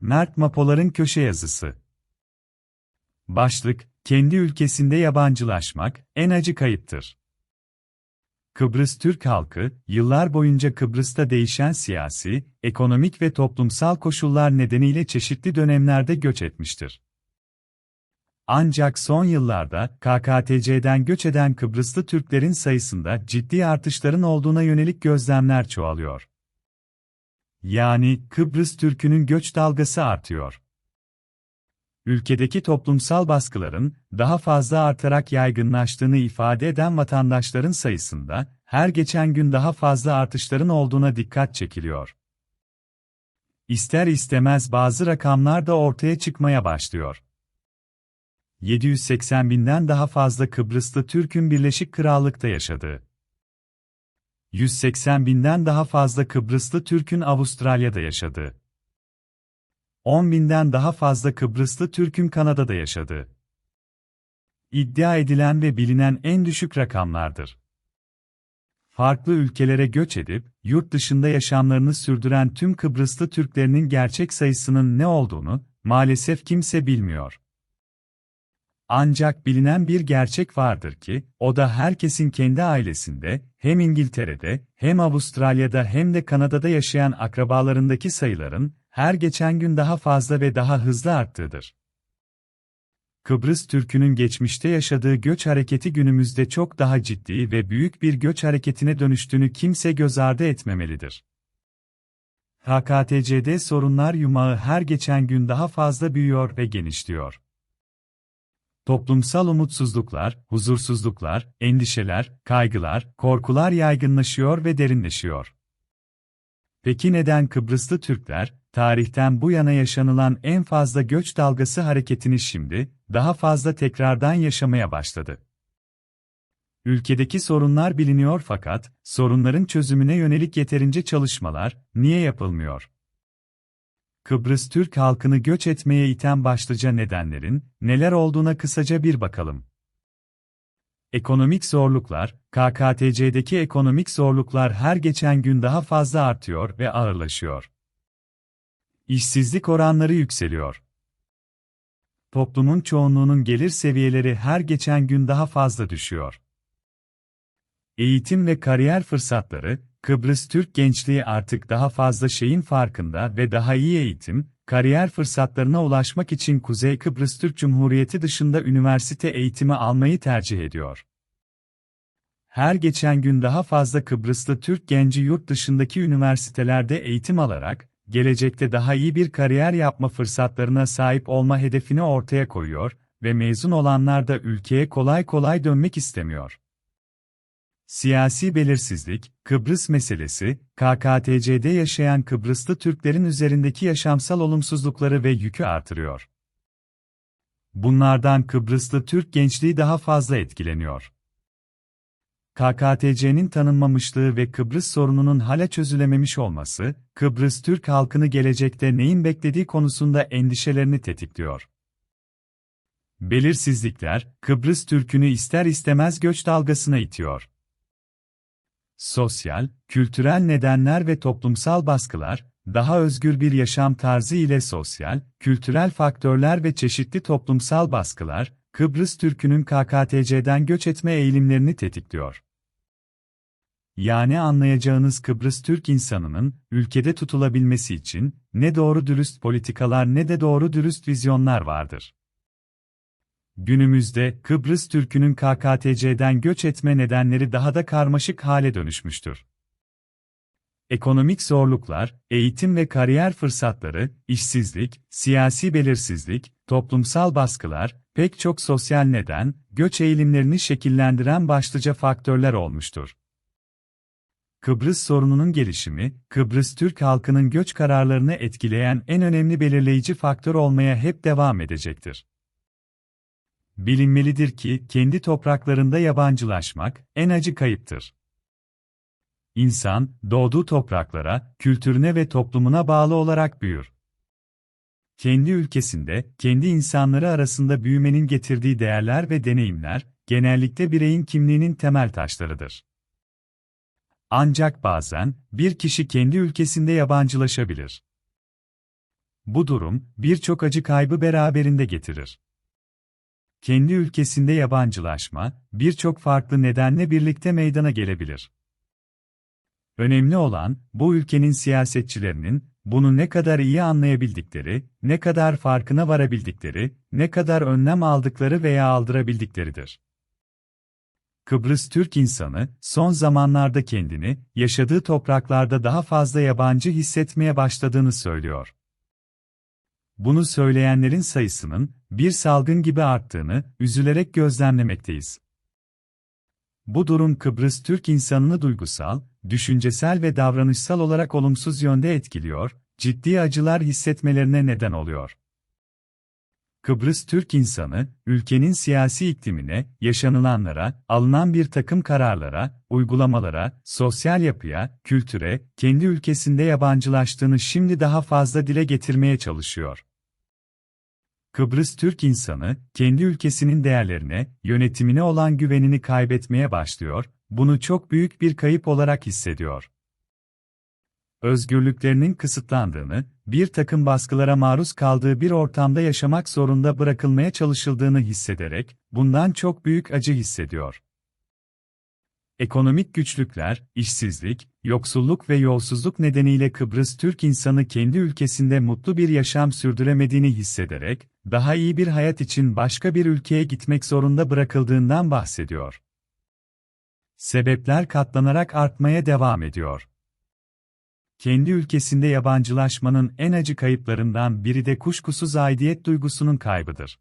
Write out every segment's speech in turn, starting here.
Mert Mapolar'ın köşe yazısı. Başlık, kendi ülkesinde yabancılaşmak, en acı kayıptır. Kıbrıs Türk halkı, yıllar boyunca Kıbrıs'ta değişen siyasi, ekonomik ve toplumsal koşullar nedeniyle çeşitli dönemlerde göç etmiştir. Ancak son yıllarda KKTC'den göç eden Kıbrıslı Türklerin sayısında ciddi artışların olduğuna yönelik gözlemler çoğalıyor. Yani Kıbrıs Türk'ünün göç dalgası artıyor. Ülkedeki toplumsal baskıların daha fazla artarak yaygınlaştığını ifade eden vatandaşların sayısında her geçen gün daha fazla artışların olduğuna dikkat çekiliyor. İster istemez bazı rakamlar da ortaya çıkmaya başlıyor. 780 binden daha fazla Kıbrıslı Türk'ün Birleşik Krallık'ta yaşadığı, 180 binden daha fazla Kıbrıslı Türk'ün Avustralya'da yaşadığı, 10 binden daha fazla Kıbrıslı Türk'ün Kanada'da yaşadığı, iddia edilen ve bilinen en düşük rakamlardır. Farklı ülkelere göç edip, yurt dışında yaşamlarını sürdüren tüm Kıbrıslı Türklerinin gerçek sayısının ne olduğunu, maalesef kimse bilmiyor. Ancak bilinen bir gerçek vardır ki, o da herkesin kendi ailesinde, hem İngiltere'de, hem Avustralya'da hem de Kanada'da yaşayan akrabalarındaki sayıların, her geçen gün daha fazla ve daha hızlı arttığıdır. Kıbrıs Türk'ünün geçmişte yaşadığı göç hareketi günümüzde çok daha ciddi ve büyük bir göç hareketine dönüştüğünü kimse göz ardı etmemelidir. HKTC'de sorunlar yumağı her geçen gün daha fazla büyüyor ve genişliyor. Toplumsal umutsuzluklar, huzursuzluklar, endişeler, kaygılar, korkular yaygınlaşıyor ve derinleşiyor. Peki neden Kıbrıslı Türkler, tarihten bu yana yaşanılan en fazla göç dalgası hareketini şimdi, daha fazla tekrardan yaşamaya başladı? Ülkedeki sorunlar biliniyor fakat, sorunların çözümüne yönelik yeterince çalışmalar, niye yapılmıyor? Kıbrıs Türk halkını göç etmeye iten başlıca nedenlerin neler olduğuna kısaca bir bakalım. Ekonomik zorluklar, KKTC'deki ekonomik zorluklar her geçen gün daha fazla artıyor ve ağırlaşıyor. İşsizlik oranları yükseliyor. Toplumun çoğunluğunun gelir seviyeleri her geçen gün daha fazla düşüyor. Eğitim ve kariyer fırsatları, Kıbrıs Türk gençliği artık daha fazla şeyin farkında ve daha iyi eğitim, kariyer fırsatlarına ulaşmak için Kuzey Kıbrıs Türk Cumhuriyeti dışında üniversite eğitimi almayı tercih ediyor. Her geçen gün daha fazla Kıbrıslı Türk genci yurt dışındaki üniversitelerde eğitim alarak, gelecekte daha iyi bir kariyer yapma fırsatlarına sahip olma hedefini ortaya koyuyor ve mezun olanlar da ülkeye kolay kolay dönmek istemiyor. Siyasi belirsizlik, Kıbrıs meselesi, KKTC'de yaşayan Kıbrıslı Türklerin üzerindeki yaşamsal olumsuzlukları ve yükü artırıyor. Bunlardan Kıbrıslı Türk gençliği daha fazla etkileniyor. KKTC'nin tanınmamışlığı ve Kıbrıs sorununun hala çözülememiş olması, Kıbrıs Türk halkını gelecekte neyin beklediği konusunda endişelerini tetikliyor. Belirsizlikler, Kıbrıs Türk'ünü ister istemez göç dalgasına itiyor. Sosyal, kültürel nedenler ve toplumsal baskılar, daha özgür bir yaşam tarzı ile sosyal, kültürel faktörler ve çeşitli toplumsal baskılar, Kıbrıs Türk'ünün KKTC'den göç etme eğilimlerini tetikliyor. Yani anlayacağınız Kıbrıs Türk insanının, ülkede tutulabilmesi için, ne doğru dürüst politikalar ne de doğru dürüst vizyonlar vardır. Günümüzde Kıbrıs Türk'ünün KKTC'den göç etme nedenleri daha da karmaşık hale dönüşmüştür. Ekonomik zorluklar, eğitim ve kariyer fırsatları, işsizlik, siyasi belirsizlik, toplumsal baskılar, pek çok sosyal neden, göç eğilimlerini şekillendiren başlıca faktörler olmuştur. Kıbrıs sorununun gelişimi, Kıbrıs Türk halkının göç kararlarını etkileyen en önemli belirleyici faktör olmaya hep devam edecektir. Bilinmelidir ki, kendi topraklarında yabancılaşmak, en acı kayıptır. İnsan, doğduğu topraklara, kültürüne ve toplumuna bağlı olarak büyür. Kendi ülkesinde, kendi insanları arasında büyümenin getirdiği değerler ve deneyimler, genellikle bireyin kimliğinin temel taşlarıdır. Ancak bazen, bir kişi kendi ülkesinde yabancılaşabilir. Bu durum, birçok acı kaybı beraberinde getirir. Kendi ülkesinde yabancılaşma, birçok farklı nedenle birlikte meydana gelebilir. Önemli olan, bu ülkenin siyasetçilerinin, bunu ne kadar iyi anlayabildikleri, ne kadar farkına varabildikleri, ne kadar önlem aldıkları veya aldırabildikleridir. Kıbrıs Türk insanı, son zamanlarda kendini, yaşadığı topraklarda daha fazla yabancı hissetmeye başladığını söylüyor. Bunu söyleyenlerin sayısının, bir salgın gibi arttığını, üzülerek gözlemlemekteyiz. Bu durum Kıbrıs Türk insanını duygusal, düşüncesel ve davranışsal olarak olumsuz yönde etkiliyor, ciddi acılar hissetmelerine neden oluyor. Kıbrıs Türk insanı, ülkenin siyasi iklimine, yaşanılanlara, alınan bir takım kararlara, uygulamalara, sosyal yapıya, kültüre, kendi ülkesinde yabancılaştığını şimdi daha fazla dile getirmeye çalışıyor. Kıbrıs Türk insanı, kendi ülkesinin değerlerine, yönetimine olan güvenini kaybetmeye başlıyor, bunu çok büyük bir kayıp olarak hissediyor. Özgürlüklerinin kısıtlandığını, bir takım baskılara maruz kaldığı bir ortamda yaşamak zorunda bırakılmaya çalışıldığını hissederek, bundan çok büyük acı hissediyor. Ekonomik güçlükler, işsizlik, yoksulluk ve yolsuzluk nedeniyle Kıbrıs Türk insanı kendi ülkesinde mutlu bir yaşam sürdüremediğini hissederek, daha iyi bir hayat için başka bir ülkeye gitmek zorunda bırakıldığından bahsediyor. Sebepler katlanarak artmaya devam ediyor. Kendi ülkesinde yabancılaşmanın en acı kayıplarından biri de kuşkusuz aidiyet duygusunun kaybıdır.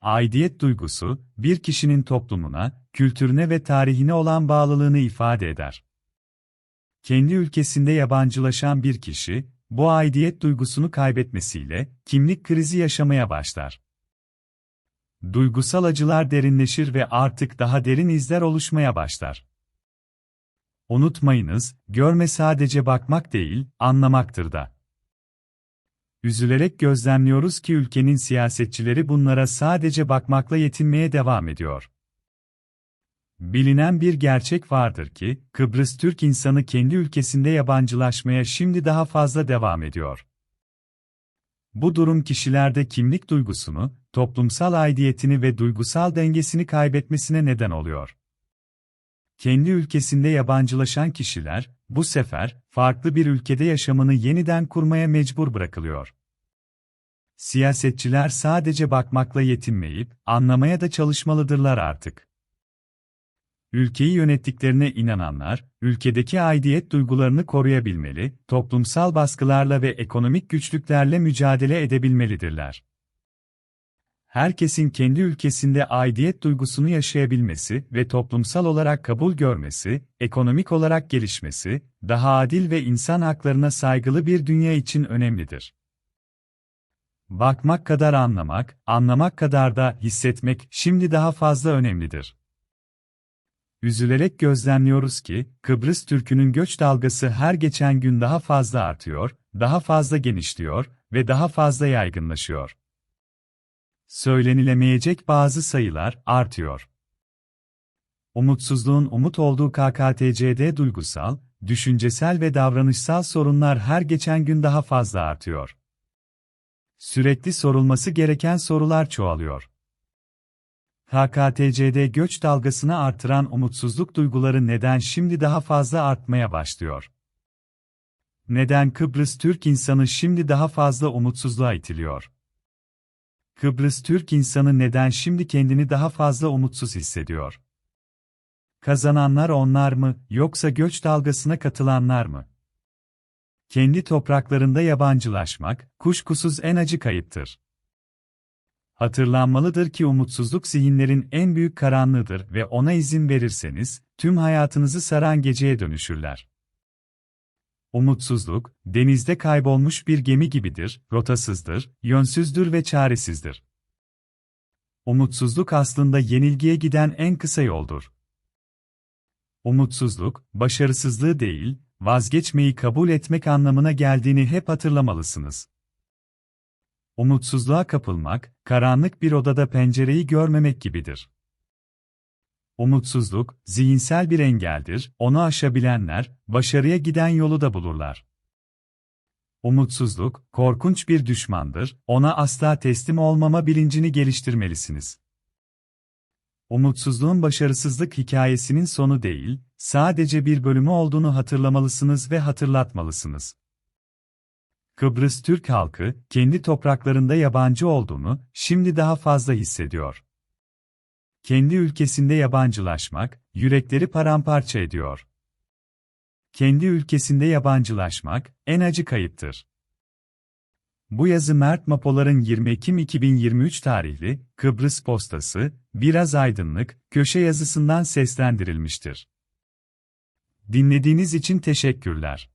Aidiyet duygusu, bir kişinin toplumuna, kültürüne ve tarihine olan bağlılığını ifade eder. Kendi ülkesinde yabancılaşan bir kişi, bu aidiyet duygusunu kaybetmesiyle, kimlik krizi yaşamaya başlar. Duygusal acılar derinleşir ve artık daha derin izler oluşmaya başlar. Unutmayınız, görme sadece bakmak değil, anlamaktır da. Üzülerek gözlemliyoruz ki ülkenin siyasetçileri bunlara sadece bakmakla yetinmeye devam ediyor. Bilinen bir gerçek vardır ki, Kıbrıs Türk insanı kendi ülkesinde yabancılaşmaya şimdi daha fazla devam ediyor. Bu durum kişilerde kimlik duygusunu, toplumsal aidiyetini ve duygusal dengesini kaybetmesine neden oluyor. Kendi ülkesinde yabancılaşan kişiler, bu sefer, farklı bir ülkede yaşamını yeniden kurmaya mecbur bırakılıyor. Siyasetçiler sadece bakmakla yetinmeyip, anlamaya da çalışmalıdırlar artık. Ülkeyi yönettiklerine inananlar, ülkedeki aidiyet duygularını koruyabilmeli, toplumsal baskılarla ve ekonomik güçlüklerle mücadele edebilmelidirler herkesin kendi ülkesinde aidiyet duygusunu yaşayabilmesi ve toplumsal olarak kabul görmesi, ekonomik olarak gelişmesi, daha adil ve insan haklarına saygılı bir dünya için önemlidir. Bakmak kadar anlamak, anlamak kadar da hissetmek şimdi daha fazla önemlidir. Üzülerek gözlemliyoruz ki, Kıbrıs Türk'ünün göç dalgası her geçen gün daha fazla artıyor, daha fazla genişliyor ve daha fazla yaygınlaşıyor söylenilemeyecek bazı sayılar artıyor. Umutsuzluğun umut olduğu KKTC'de duygusal, düşüncesel ve davranışsal sorunlar her geçen gün daha fazla artıyor. Sürekli sorulması gereken sorular çoğalıyor. KKTC'de göç dalgasını artıran umutsuzluk duyguları neden şimdi daha fazla artmaya başlıyor? Neden Kıbrıs Türk insanı şimdi daha fazla umutsuzluğa itiliyor? Kıbrıs Türk insanı neden şimdi kendini daha fazla umutsuz hissediyor? Kazananlar onlar mı, yoksa göç dalgasına katılanlar mı? Kendi topraklarında yabancılaşmak, kuşkusuz en acı kayıptır. Hatırlanmalıdır ki umutsuzluk zihinlerin en büyük karanlığıdır ve ona izin verirseniz, tüm hayatınızı saran geceye dönüşürler. Umutsuzluk, denizde kaybolmuş bir gemi gibidir, rotasızdır, yönsüzdür ve çaresizdir. Umutsuzluk aslında yenilgiye giden en kısa yoldur. Umutsuzluk, başarısızlığı değil, vazgeçmeyi kabul etmek anlamına geldiğini hep hatırlamalısınız. Umutsuzluğa kapılmak, karanlık bir odada pencereyi görmemek gibidir. Umutsuzluk, zihinsel bir engeldir, onu aşabilenler, başarıya giden yolu da bulurlar. Umutsuzluk, korkunç bir düşmandır, ona asla teslim olmama bilincini geliştirmelisiniz. Umutsuzluğun başarısızlık hikayesinin sonu değil, sadece bir bölümü olduğunu hatırlamalısınız ve hatırlatmalısınız. Kıbrıs Türk halkı, kendi topraklarında yabancı olduğunu, şimdi daha fazla hissediyor. Kendi ülkesinde yabancılaşmak, yürekleri paramparça ediyor. Kendi ülkesinde yabancılaşmak, en acı kayıptır. Bu yazı Mert Mapolar'ın 20 Ekim 2023 tarihli, Kıbrıs Postası, Biraz Aydınlık, köşe yazısından seslendirilmiştir. Dinlediğiniz için teşekkürler.